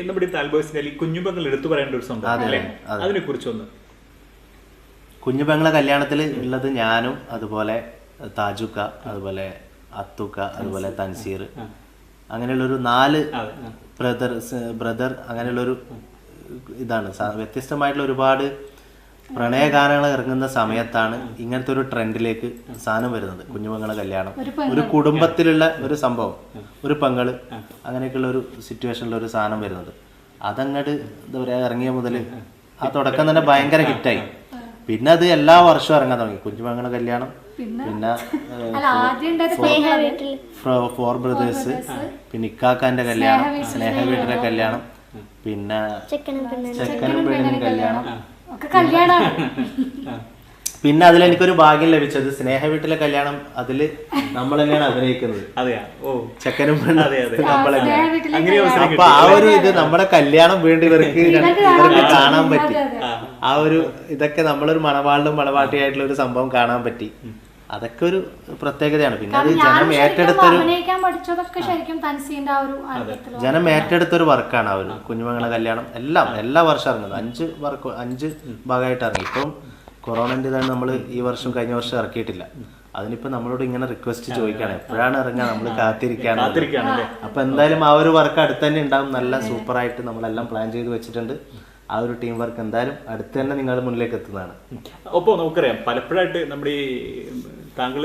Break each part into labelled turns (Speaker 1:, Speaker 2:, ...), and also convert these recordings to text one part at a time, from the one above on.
Speaker 1: നമ്മുടെ ഈ താൽബോയ്സിന്റെ ഈ കുഞ്ഞുപങ്ങൾ എടുത്തു പറയേണ്ട ഒരു സംഭവം അല്ലേ? അതിനെ കുറിച്ചൊന്ന്
Speaker 2: കുഞ്ഞുപെങ്ങളെ കല്യാണത്തിൽ ഉള്ളത് ഞാനും അതുപോലെ താജുക്ക അതുപോലെ അത്തുക്ക അതുപോലെ തൻസീർ. അങ്ങനെയുള്ളൊരു നാല്. ബ്രദർ ബ്രദർ അങ്ങനെയുള്ളൊരു ഇതാണ്. വ്യത്യസ്തമായിട്ടുള്ള ഒരുപാട് പ്രണയഗാനങ്ങൾ ഇറങ്ങുന്ന സമയത്താണ് ഇങ്ങനത്തെ ഒരു ട്രെൻഡിലേക്ക് സാധനം വരുന്നത്. കുഞ്ഞുമങ്ങളെ കല്യാണം. ഒരു കുടുംബത്തിലുള്ള ഒരു സംഭവം. ഒരു പെങ്ങൾ. അങ്ങനെയൊക്കെയുള്ള ഒരു സിറ്റുവേഷനിലുള്ള ഒരു സാധനം വരുന്നത്. അതങ്ങോട്ട് എന്താ പറയാ ഇറങ്ങിയ മുതൽ ആ. തുടക്കം തന്നെ ഭയങ്കര ഹിറ്റായി. പിന്നെ അത് എല്ലാ വർഷവും ഇറങ്ങാൻ തുടങ്ങി. കുഞ്ഞുമങ്ങളെ കല്യാണം. പിന്നെ? ഫോർ ബ്രദേഴ്സ് പിന്നെ ഇക്കാക്കാന്റെ കല്യാണം സ്നേഹ വീട്ടിലെ കല്യാണം പിന്നെ ചെക്കനും പെണ്ണിനും കല്യാണം.
Speaker 3: ഒക്കെ കല്യാണമാണ്
Speaker 2: പിന്നെ അതിൽ എനിക്കൊരു ഭാഗ്യം ലഭിച്ചത് സ്നേഹ വീട്ടിലെ കല്യാണം അതിൽ നമ്മൾ തന്നെയാണ് അഭിനയിക്കുന്നത്.
Speaker 1: അതെയാ? ഓ.
Speaker 2: ചെക്കനും പെണ്ണും. അപ്പൊ ആ ഒരു ഇത് നമ്മുടെ കല്യാണം വീണ്ടും ഇവർക്ക് ഇവർക്ക് കാണാൻ പറ്റി. ആ ഒരു ഇതൊക്കെ നമ്മളൊരു മണവാളിലും മണവാട്ടിയായിട്ടുള്ള ഒരു സംഭവം കാണാൻ പറ്റി. അതൊക്കെ ഒരു പ്രത്യേകതയാണ്. പിന്നെ അത് ജനം ഏറ്റെടുത്തൊരു
Speaker 3: അഭിനയിക്കാൻ പഠിച്ചതൊക്കെ ശരിക്കും തൻസീന്റെ ആ ഒരു ആൽബത്തിൽ
Speaker 2: ജനം ഏറ്റെടുത്തൊരു വർക്കാണ് അവർ കുഞ്ഞുമങ്ങളെ കല്യാണം. എല്ലാം എല്ലാ വർഷം ഇറങ്ങുന്നത്. അഞ്ച് വർക്ക് അഞ്ച് ഭാഗമായിട്ട് ഇറങ്ങി. ഇപ്പം കൊറോണന്റെ ഇതാണ് നമ്മൾ ഈ വർഷം കഴിഞ്ഞ വർഷം ഇറക്കിയിട്ടില്ല. അതിനിപ്പോ നമ്മളോട് ഇങ്ങനെ റിക്വസ്റ്റ് ചോദിക്കണം എപ്പോഴാണ് ഇറങ്ങുക? നമ്മൾ കാത്തിരിക്കാണ്
Speaker 1: കാത്തിരിക്കുകയാണല്ലേ?
Speaker 2: അപ്പൊ എന്തായാലും ആ ഒരു വർക്ക് അടുത്ത് തന്നെ ഉണ്ടാവും. നല്ല സൂപ്പറായിട്ട് നമ്മളെല്ലാം പ്ലാൻ ചെയ്ത് വെച്ചിട്ടുണ്ട്. ആ ഒരു ടീം വർക്ക് എന്തായാലും അടുത്ത് തന്നെ നിങ്ങളുടെ മുന്നിലേക്ക് എത്തുന്നതാണ്.
Speaker 1: ഒപ്പം നമുക്കറിയാം പലപ്പോഴായിട്ട് നമ്മുടെ ഈ താങ്കൾ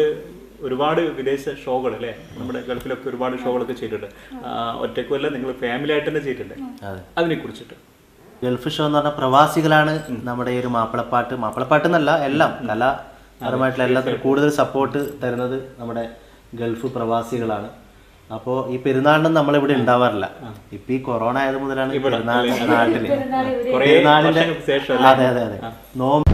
Speaker 1: ഒരുപാട് വിദേശ ഷോകൾ അല്ലേ? നമ്മുടെ ഗൾഫിലൊക്കെ ഒരുപാട് ഷോകളൊക്കെ ചെയ്തിട്ടുണ്ട്. ഒറ്റക്കുമല്ല നിങ്ങൾ ഫാമിലി ആയിട്ട് തന്നെ ചെയ്തിട്ടുണ്ട്. അതിനെ കുറിച്ചിട്ട്
Speaker 2: ഗൾഫ് ഷോ എന്ന് പറഞ്ഞാൽ പ്രവാസികളാണ് നമ്മുടെ ഈ ഒരു മാപ്പിളപ്പാട്ട്. മാപ്പിളപ്പാട്ട് എന്നല്ല എല്ലാം. കലാപരമായിട്ടുള്ള എല്ലാത്തിനും കൂടുതൽ സപ്പോർട്ട് തരുന്നത് നമ്മുടെ ഗൾഫ് പ്രവാസികളാണ്. അപ്പോൾ ഈ പെരുന്നാളിനും നമ്മളിവിടെ ഉണ്ടാവാറില്ല. ഇപ്പൊ ഈ കൊറോണ ആയത് മുതലാണ് പെരുന്നാൾ നാട്ടിൽ.
Speaker 1: കുറേ
Speaker 2: പെരുന്നാളിന്റെ അതെ അതെ അതെ. നോമ്പ്